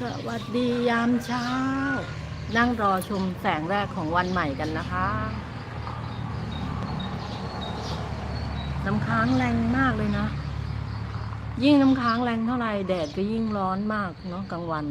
สวัสดียามเช้า นั่งรอชมแสงแรกของวันใหม่กันนะคะ น้ำค้างแรงมากเลยนะ ยิ่งน้ำค้างแรงเท่าไหร่แดดก็ยิ่งร้อนมากเนาะกลางวัน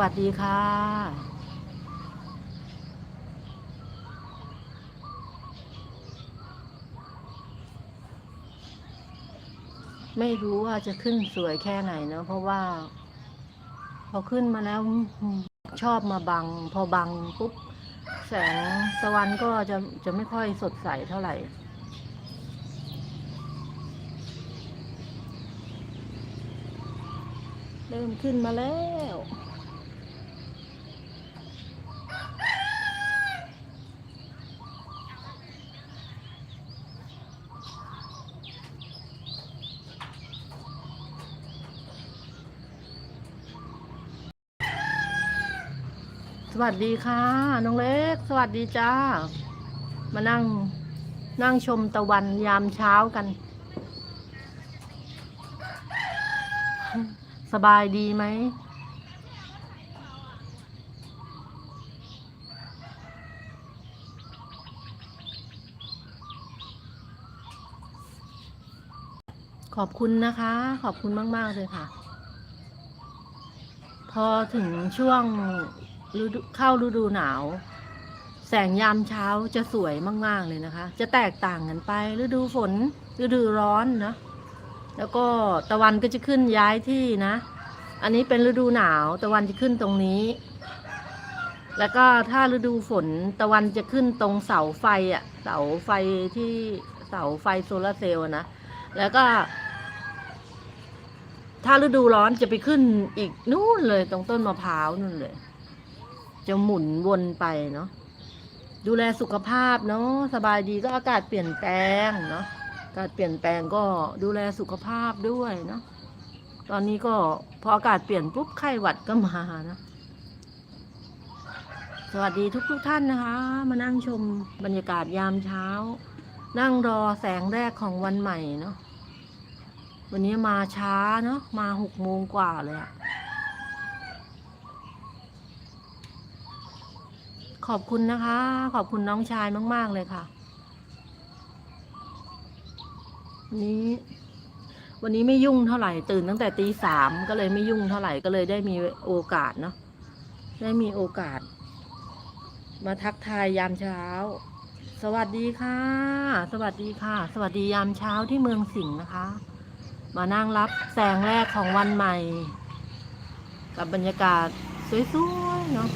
วัสดีค่ะไม่รู้ว่าจะขึ้นสวยแค่ไหนเนอะเพราะว่า พอขึ้นมาแล้วชอบมาบัง พอบังปุ๊บแสงตะวันก็จะจะไม่ค่อยสดใสเท่าไหร่ เริ่มขึ้นมาแล้ว วัสดีค่ะ น้องเล็ก สวัสดีจ้า มานั่งนั่งชมตะวันยามเช้ากัน สบายดีไหมขอบคุณนะคะ ขอบคุณมาก ๆ เลยค่ะ พอถึงช่วง ฤดูเข้าฤดูหนาว แสงยามเช้าจะสวยมาก ๆ เลยนะคะ จะแตกต่างกันไป ฤดูฝน ฤดูร้อนนะ แล้วก็ตะวันก็จะขึ้นย้ายที่นะ อันนี้เป็นฤดูหนาว ตะวันจะขึ้นตรงนี้ แล้วก็ถ้าฤดูฝนตะวันจะขึ้นตรงเสาไฟอะเสาไฟที่เสาไฟโซลาร์เซลล์นะ แล้วก็ถ้าฤดูร้อนจะไปขึ้นอีกนู่นเลยตรงต้นมะพร้าวนู่นเลย จะหมุนวนไปเนาะดูแลสุขภาพเนาะสบายดีก็อากาศเปลี่ยนแปลงเนาะอากาศเปลี่ยนแปลงก็ดูแลสุขภาพด้วยเนาะตอนนี้ก็พออากาศเปลี่ยนปุ๊บไข้หวัดก็มานะสวัสดีทุกทุกท่านนะคะ มานั่งชมบรรยากาศยามเช้า นั่งรอแสงแรกของวันใหม่เนาะวันนี้มาช้าเนาะมาหกโมงกว่าเลยอะ ขอบคุณนะคะ ขอบคุณน้องชายมาก ๆ เลยค่ะ นี้ วันนี้ไม่ยุ่งเท่าไหร่ตื่นตั้งแต่ตีสามก็เลยไม่ยุ่งเท่าไหร่ก็เลยได้มีโอกาสเนาะได้มีโอกาส มาทักทายยามเช้า สวัสดีค่ะ สวัสดีค่ะ สวัสดียามเช้าที่เมืองสิงห์นะคะ มานั่งรับแสงแรกของวันใหม่ กับบรรยากาศสวยๆเนาะ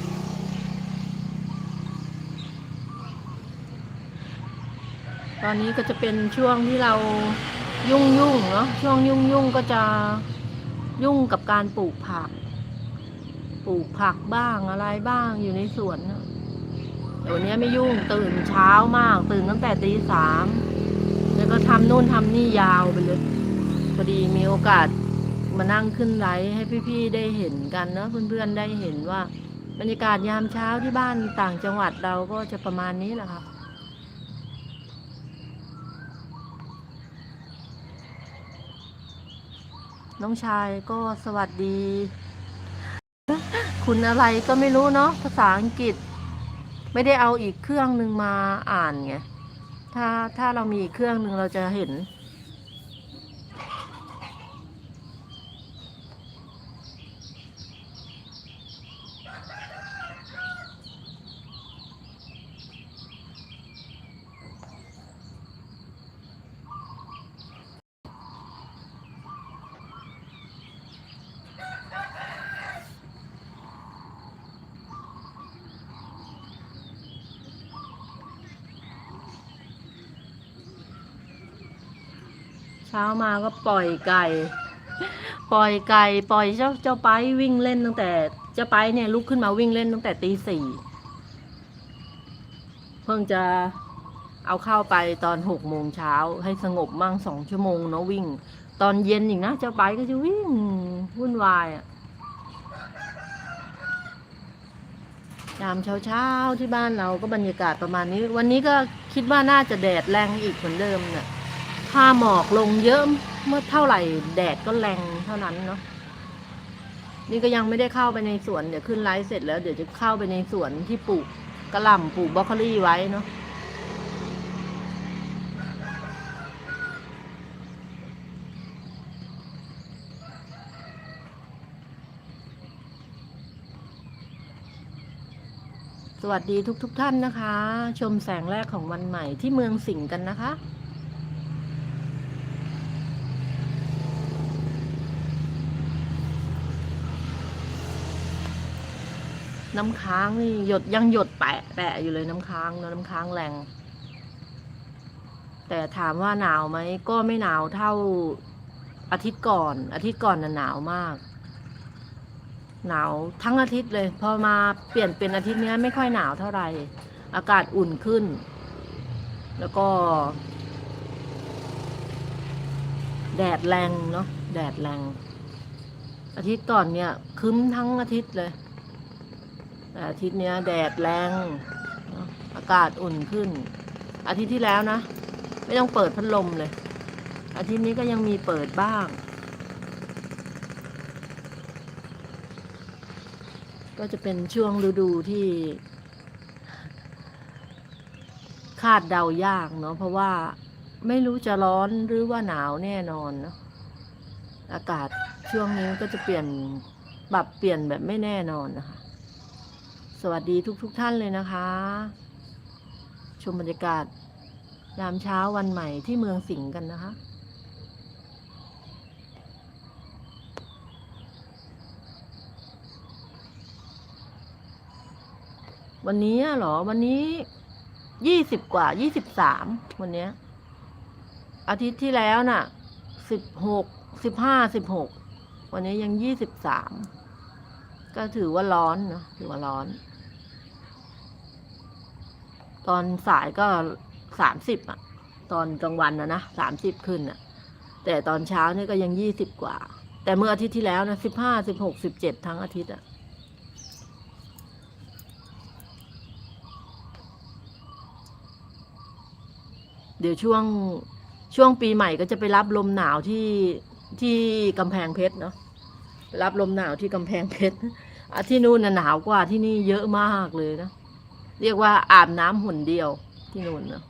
ตอนนี้ก็จะเป็นช่วงที่เรายุ่งยุ่งๆเนาะช่วงยุ่งยุ่งๆก็จะยุ่งกับการปลูกผัก ปลูกผักบ้างอะไรบ้างอยู่ในสวนเนอะแต่วันนี้ไม่ยุ่งตื่นเช้ามาก ตื่นตั้งแต่ตีสามแล้วก็ทำนู่นทำนี่ยาวไปเลยพอดีมีโอกาสมานั่งขึ้นไลฟ์ให้พี่ๆได้เห็นกันเนาะเพื่อนๆได้เห็นว่า บรรยากาศยามเช้าที่บ้านต่างจังหวัดเราก็จะประมาณนี้แหละค่ะ น้องชายก็สวัสดี คุณอะไรก็ไม่รู้เนาะภาษาอังกฤษ ไม่ได้เอาอีกเครื่องหนึ่งมาอ่านไงถ้าถ้าเรามีอีกเครื่องหนึ่งเราจะเห็น เช้ามาก็ปล่อยไก่ ปล่อยไก่ ปล่อยเจ้าเจ้าไปวิ่งเล่นตั้งแต่เจ้าไปเนี่ยลุกขึ้นมาวิ่งเล่นตั้งแต่ตีสี่เพิ่งจะเอาเข้าไปตอนหกโมงเช้าให้สงบมั่งสองชั่วโมงเนาะวิ่ง ตอนเย็นอีกนะเจ้าไปก็จะวิ่งวุ่นวายอะยามเช้าๆที่บ้านเราก็บรรยากาศประมาณนี้ วันนี้ก็คิดว่าน่าจะแดดแรงอีกเหมือนเดิมเนี่ย ถ้าหมอกลงเยอะเมื่อเท่าไหร่แดดก็แรงเท่านั้นเนาะนี่ก็ยังไม่ได้เข้าไปในสวนเดี๋ยวขึ้นไลฟ์เสร็จแล้วเดี๋ยวจะเข้าไปในสวนที่ปลูกกระหล่ำปลูกบรอกโคลี่ไว้เนาะสวัสดีทุกๆทท่านนะคะ ชมแสงแรกของวันใหม่ที่เมืองสิงห์กันนะคะ น้ำค้างนี่หยดยังหยดแปะแปะอยู่เลยน้ำค้างเนอะน้ำค้างแรง แต่ถามว่าหนาวไหมก็ไม่หนาวเท่าอาทิตย์ก่อน อาทิตย์ก่อนน่ะหนาวมาก หนาวทั้งอาทิตย์เลย พอมาเปลี่ยนเป็นอาทิตย์เนี้ยไม่ค่อยหนาวเท่าไหร่ อากาศอุ่นขึ้น แล้วก็ แดดแรงเนาะแดดแรง อาทิตย์ก่อนเนี่ย คึ้มทั้งอาทิตย์เลย แต่อาทิตย์นี้แดดแรงอะอากาศอุ่นขึ้น อาทิตย์ที่แล้วนะ ไม่ต้องเปิดพัดลมเลย อาทิตย์นี้ก็ยังมีเปิดบ้าง ก็จะเป็นช่วงฤดูที่ คาดเดายากเนาะเพราะว่าไม่รู้จะร้อนหรือว่าหนาวแน่นอนเนาะอากาศช่วงนี้ก็จะเปลี่ยนปรับเปลี่ยนแบบไม่แน่นอนนะคะ สวัสดีทุกๆทท่านเลยนะคะ ชมบรรยากาศยามเช้าวันใหม่ที่เมืองสิงห์กันนะคะ วันนี้หรอวันนี้ยี่สิบกว่ายี่สิบสามวันนี้ อาทิตย์ที่แล้วน่ะสิบหกสิบห้าสิบหกวันนี้ยังยี่สิบสามก็ถือว่าร้อนเนาะถือว่าร้อน ตอนสายก็สามสิบอะตอนกลางวันนะนะสามสิบขึ้นอะแต่ตอนเช้านี่ก็ยังยี่สิบกว่า แต่เมื่ออาทิตย์ที่แล้วนะสิบห้าสิบหกสิบเจ็ดทั้งอาทิตย์อะเดี๋ยวช่วงช่วงปีใหม่ก็จะไปรับลมหนาวที่ที่กำแพงเพชรเนาะรับลมหนาวที่กำแพงเพชรอะที่นู่นน่ะหนาวกว่าที่นี่เยอะมากเลยนะ เรียกว่าอาบน้ำหุ่นเดียวที่นู่นเนะ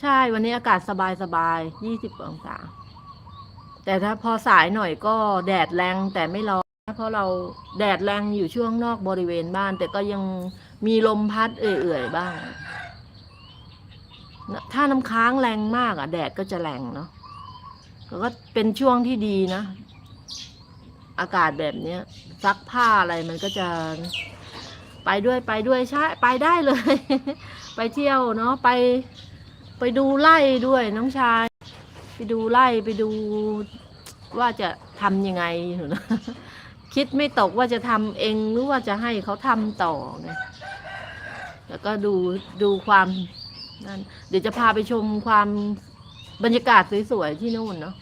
ใช่วันนี้อากาศสบายสบายยี่สิบองศา แต่ถ้าพอสายหน่อยก็แดดแรงแต่ไม่ร้อนเพราะเราแดดแรงอยู่ช่วงนอกบริเวณบ้าน แต่ก็ยังมีลมพัดเอื่อยๆบ้าง ถ้าน้ำค้างแรงมากอะ แดดก็จะแรงเนาะก็เป็นช่วงที่ดีนะ อากาศแบบนี้ซักผ้าอะไรมันก็จะ ไปด้วยไปด้วยใช่ไปได้เลย ไปเที่ยวเนาะไปไปดูไล่ด้วยน้องชาย ไปดูไล่ไปดูว่าจะทำยังไงอยู่นะคิดไม่ตกว่าจะทำเองหรือว่าจะให้เขาทำต่อไงแล้วก็ดูดูความนั่นเดี๋ยวจะพาไปชมความบรรยากาศสวยๆที่นู่นเนาะ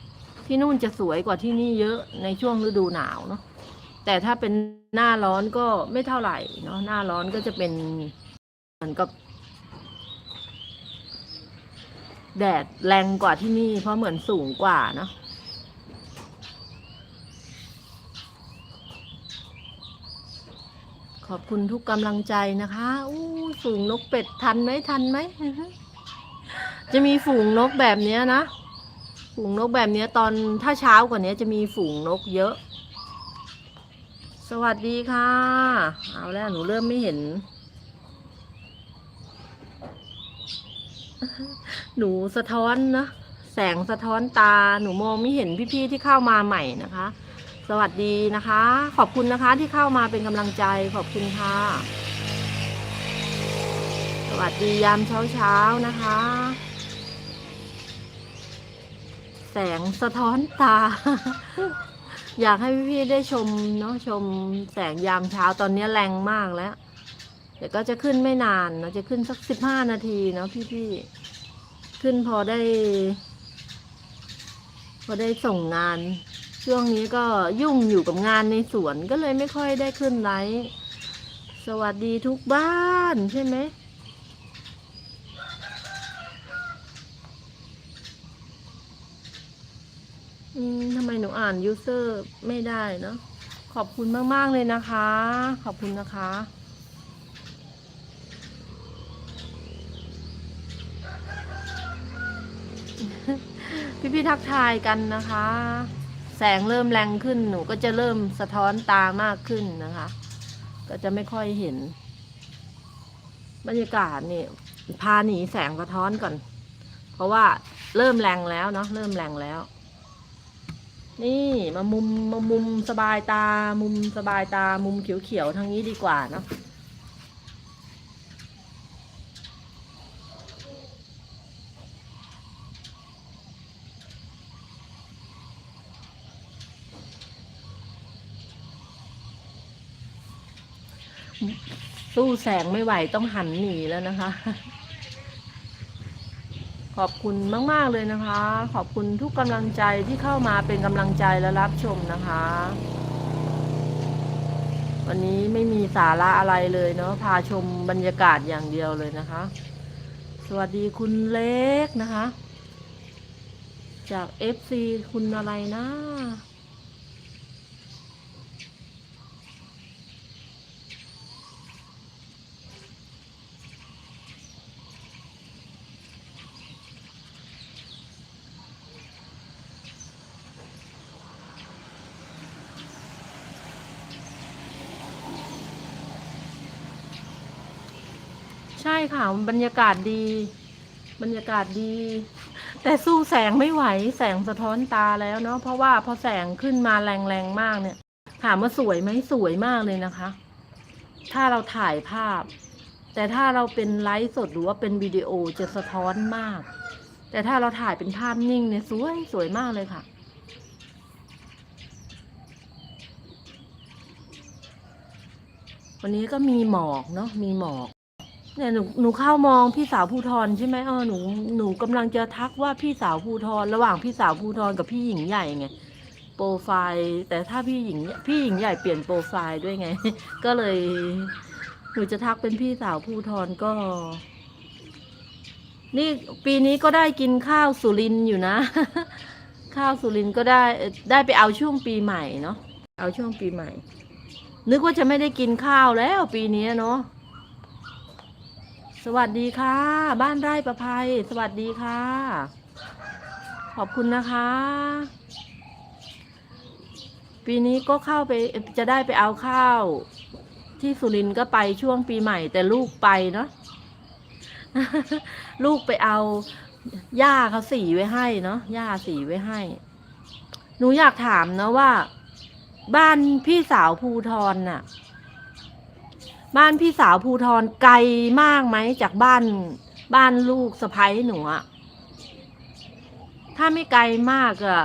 ที่นู่นจะสวยกว่าที่นี่เยอะในช่วงฤดูหนาวเนาะ แต่ถ้าเป็นหน้าร้อนก็ไม่เท่าไหร่เนาะหน้าร้อนก็จะเป็นเหมือนกับแดดแรงกว่าที่นี่ เพราะเหมือนสูงกว่าเนาะขอบคุณทุกกำลังใจนะคะอู้ฝูงนกเป็ดทันไหมทันไหม จะมีฝูงนกแบบเนี้ยนะ ฝูงนกแบบเนี้ยตอนถ้าเช้ากว่านี้จะมีฝูงนกเยอะ สวัสดีค่ะ เอาแล้วหนูเริ่มไม่เห็น หนูสะท้อนนะแสงสะท้อนตาหนูมองไม่เห็นพี่ๆที่เข้ามาใหม่นะคะ สวัสดีนะคะ ขอบคุณนะคะที่เข้ามาเป็นกำลังใจขอบคุณค่ะ สวัสดียามเช้าๆนะคะ แสงสะท้อนตา อยากให้พี่ๆได้ชมเนาะชมแสงยามเช้าตอนนี้แรงมากแล้วเดี๋ยวก็จะขึ้นไม่นานนะจะขึ้นสักสิบห้านาทีเนาะพี่ๆขึ้นพอได้ พอได้ส่งงาน ช่วงนี้ก็ยุ่งอยู่กับงานในสวนก็เลยไม่ค่อยได้ขึ้นไลฟ์สวัสดีทุกบ้านใช่ไหม อืมทำไมหนูอ่านยูเซอร์ไม่ได้เนาะขอบคุณมาก ๆ เลยนะคะ ขอบคุณนะคะ พี่ๆทักทายกันนะคะ แสงเริ่มแรงขึ้นหนูก็จะเริ่มสะท้อนตามากขึ้นนะคะ ก็จะไม่ค่อยเห็น บรรยากาศนี่พาหนีแสงสะท้อนก่อน เพราะว่าเริ่มแรงแล้วเนาะเริ่มแรงแล้ว นี่มามุมมามุมสบายตา มุมสบายตา มุมเขียวๆทางนี้ดีกว่าเนาะสู้แสงไม่ไหวต้องหันหนีแล้วนะคะ ขอบคุณมาก ๆ เลยนะคะ ขอบคุณทุกกำลังใจที่เข้ามาเป็นกำลังใจและรับชมนะคะ วันนี้ไม่มีสาระอะไรเลยเนาะพาชมบรรยากาศอย่างเดียวเลยนะคะ สวัสดีคุณเล็กนะคะ จาก FC คุณอะไรนะ ค่ะบรรยากาศดี บรรยากาศดี แต่สู้แสงไม่ไหว แสงสะท้อนตาแล้วเนาะเพราะว่าพอแสงขึ้นมาแรงๆมากเนี่ย ถามว่าสวยไหมสวยมากเลยนะคะ ถ้าเราถ่ายภาพ แต่ถ้าเราเป็นไลฟ์สดหรือว่าเป็นวิดีโอจะสะท้อนมาก แต่ถ้าเราถ่ายเป็นภาพนิ่งเนี่ยสวยสวยมากเลยค่ะวันนี้ก็มีหมอกเนาะมีหมอก เนี่ยหนูหนูเข้ามองพี่สาวภูทรใช่ไหมเออหนูหนูกำลังจะทักว่าพี่สาวภูทรระหว่างพี่สาวภูทรกับพี่หญิงใหญ่ไงโปรไฟล์ แต่ถ้าพี่หญิงพี่หญิงใหญ่เปลี่ยนโปรไฟล์ด้วยไง ก็เลย หนูจะทักเป็นพี่สาวภูทรก็ นี่ปีนี้ก็ได้กินข้าวสุรินอยู่นะ ข้าวสุรินก็ได้ได้ไปเอาช่วงปีใหม่เนาะเอาช่วงปีใหม่ นึกว่าจะไม่ได้กินข้าวแล้วปีนี้เนาะ สวัสดีค่ะ บ้านไร่ประภัย สวัสดีค่ะ ขอบคุณนะคะ ปีนี้ก็เข้าไปจะได้ไปเอาข้าว ที่สุรินทร์ก็ไปช่วงปีใหม่ แต่ลูกไปเนาะลูกไปเอาย่าเขาสีไว้ให้เนาะย่าสีไว้ให้ หนูอยากถามนะว่า บ้านพี่สาวภูทรน่ะ บ้านพี่สาวภูทรไกลมากไหมจากบ้านบ้านลูกสะพ้ยหนูอะถ้าไม่ไกลมากอะ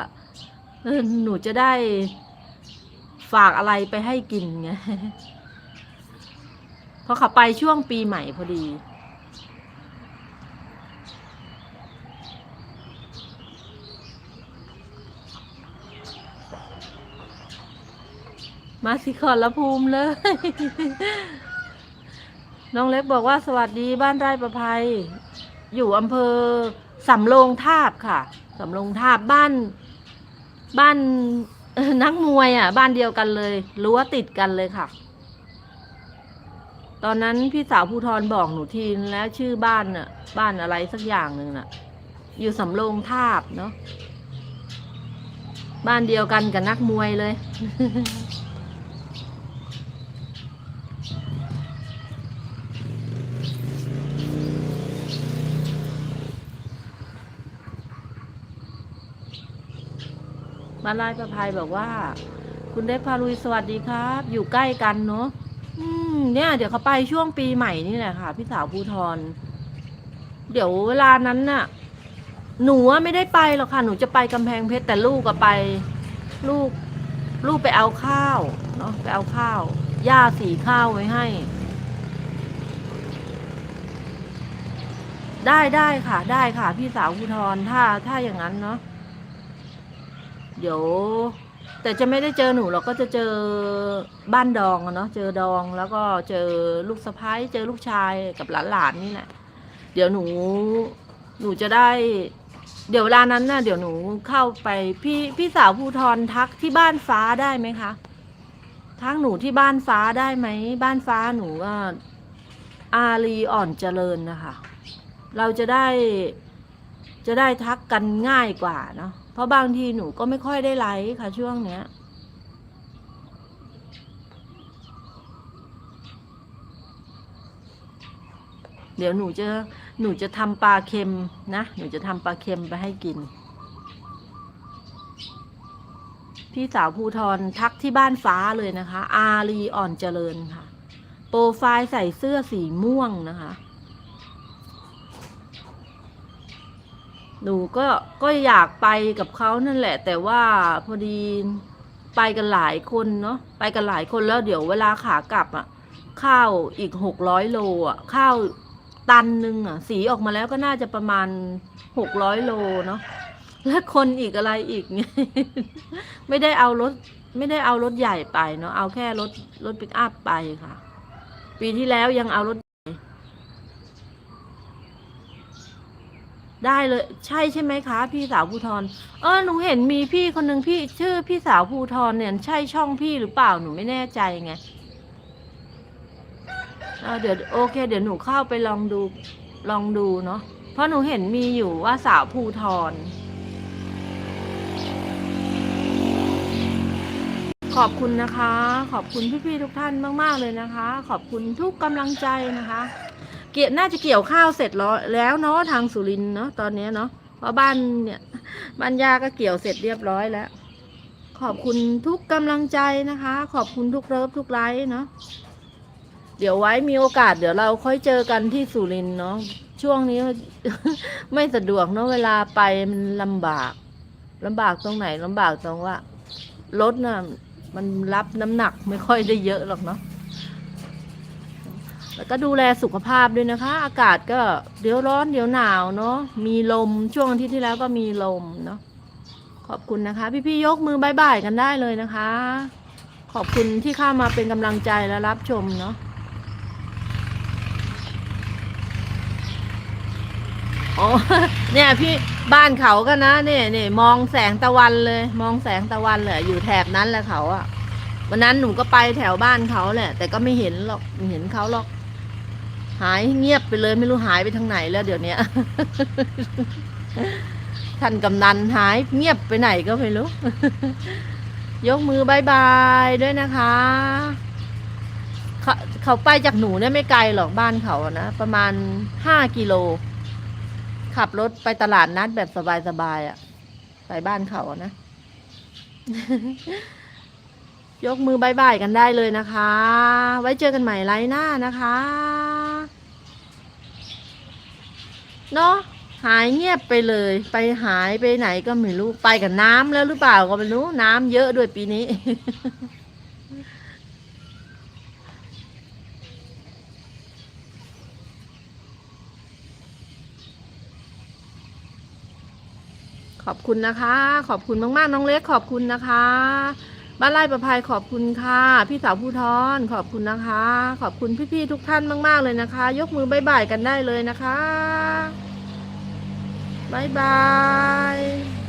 หนูจะได้ฝากอะไรไปให้กินไงเพราะเขาไปช่วงปีใหม่พอดี มาสิขอละภูมิเลย น้องเล็กบอกว่าสวัสดีบ้านไร่ประภัย อยู่อำเภอสำโรงทาบค่ะสำโรงทาบบ้าน บ้านนักมวยอะ บ้านเดียวกันเลยรั้วติดกันเลยค่ะ ตอนนั้นพี่สาวภูทรบอกหนูทีนแล้วชื่อบ้านน่ะ บ้านอะไรสักอย่างหนึ่งน่ะ อยู่สำโรงทาบเนาะบ้านเดียวกันกับนักมวยเลย มาลายประภัยบอกว่า คุณเล็กพาลุยสวัสดีครับ อยู่ใกล้กันเนาะอืมเนี่ย เดี๋ยวเขาไปช่วงปีใหม่นี่แหละค่ะ พี่สาวภูทร เดี๋ยวเวลานั้นน่ะ หนูไม่ได้ไปหรอกค่ะ หนูจะไปกำแพงเพชรแต่ลูกก็ไป ลูก ลูกไปเอาข้าวเนาะไปเอาข้าวย่าสีข้าวไว้ให้ ได้ได้ค่ะ ได้ค่ะ พี่สาวภูทรถ้าถ้าอย่างนั้นเนาะ เดี๋ยว แต่จะไม่ได้เจอหนูเราก็จะเจอบ้านดองอะเนาะเจอดองแล้วก็เจอลูกสะพ้ายเจอลูกชายกับหลานๆนี่แหละเดี๋ยวหนูหนูจะได้ เดี๋ยวเวลานั้นน่ะเดี๋ยวหนูเข้าไปพี่พี่สาวภูทรทักที่บ้านฟ้าได้ไหมคะทักหนูที่บ้านฟ้าได้ไหมบ้านฟ้าหนูก็อารีอ่อนเจริญนะคะ เราจะได้จะได้ทักกันง่ายกว่าเนาะ เพราะบางทีหนูก็ไม่ค่อยได้ไลฟ์ค่ะช่วงเนี้ย เดี๋ยวหนูจะหนูจะทำปลาเค็มนะ หนูจะทำปลาเค็มไปให้กิน พี่สาวภูทรทักที่บ้านฟ้าเลยนะคะ อารีอ่อนเจริญค่ะ โปรไฟล์ใส่เสื้อสีม่วงนะคะ หนูก็ก็อยากไปกับเขานั่นแหละ แต่ว่าพอดีไปกันหลายคนเนาะไปกันหลายคนแล้วเดี๋ยวเวลาขากลับอะ่ะข้าวอีกหกร้อยโลอะข้าวตันหนึ่งอะ สีออกมาแล้วก็น่าจะประมาณหกร้อยโลเนาะและคนอีกอะไรอีกเนี่ยไม่ได้เอารถ ไม่ได้เอารถใหญ่ไปเนาะเอาแค่รถรถปิกอัพไปค่ะ ปีที่แล้วยังเอารถ ได้เลยใช่ใช่ไหมคะ พี่สาวภูทรเออหนูเห็นมีพี่คนหนึ่งพี่ชื่อพี่สาวภูทรเนี่ยใช่ช่องพี่หรือเปล่าหนูไม่แน่ใจไงเออเดี๋ยวโอเค เดี๋ยวหนูเข้าไปลองดูลองดูเนาะเพราะหนูเห็นมีอยู่ว่าสาวภูทรขอบคุณนะคะ ขอบคุณพี่ๆทุกท่านมาก ๆ เลยนะคะ ขอบคุณทุกกำลังใจนะคะ เกี่ยน่าจะเกี่ยวข้าวเสร็จแล้วแล้วเนาะทางสุรินเนาะตอนนี้เนาะเพราะบ้านเนี่ยบ้านยาก็เกี่ยวเสร็จเรียบร้อยแล้ว ขอบคุณทุกกำลังใจนะคะ ขอบคุณทุกเลิฟทุกไลค์เนาะเดี๋ยวไว้มีโอกาสเดี๋ยวเราค่อยเจอกันที่สุรินเนาะช่วงนี้ไม่สะดวกเนาะเวลาไปมันลำบากลำบากตรงไหนลำบากตรงว่ารถน่ะมันรับน้ำหนักไม่ค่อยได้เยอะหรอกเนาะ แล้วก็ดูแลสุขภาพด้วยนะคะ อากาศก็เดี๋ยวร้อนเดี๋ยวหนาวเนาะมีลมช่วงอาทิตย์ที่แล้วก็มีลมเนาะขอบคุณนะคะ พี่ๆยกมือบายบายกันได้เลยนะคะ ขอบคุณที่เข้ามาเป็นกำลังใจและรับชมเนาะอ๋อเนี่ยพี่บ้านเขาก็นะเนี่ยเนี่ยมองแสงตะวันเลย มองแสงตะวันเลยอยู่แถบนั้นแหละเขาอะวันนั้นหนูก็ไปแถวบ้านเขาแหละ แต่ก็ไม่เห็นหรอกไม่เห็นเขาหรอก หายเงียบไปเลยไม่รู้หายไปทางไหนแล้วเดี๋ยวนี้ท่านกำนันหายเงียบไปไหนก็ไม่รู้ ยกมือบายบายด้วยนะคะเขาเขาไปจากหนูเนี่ยไม่ไกลหรอกบ้านเขาอะนะ ประมาณห้ากิโล ขับรถไปตลาดนัดแบบสบายๆอะไปบ้านเขานะ ยกมือบายบายกันได้เลยนะคะ ไว้เจอกันใหม่ไลฟ์หน้านะคะ เนาะหายเงียบไปเลย ไปหายไปไหนก็ไม่รู้ไปกับน้ำแล้วหรือเปล่าก็ไม่รู้น้ำเยอะด้วยปีนี้ ขอบคุณนะคะ ขอบคุณมากๆน้องเล็กขอบคุณนะคะ บ้านไร่ประภัยขอบคุณค่ะ พี่สาวผู้ทอนขอบคุณนะคะ ขอบคุณพี่ๆทุกท่านมาก ๆ เลยนะคะ ยกมือบายบายกันได้เลยนะคะบายบาย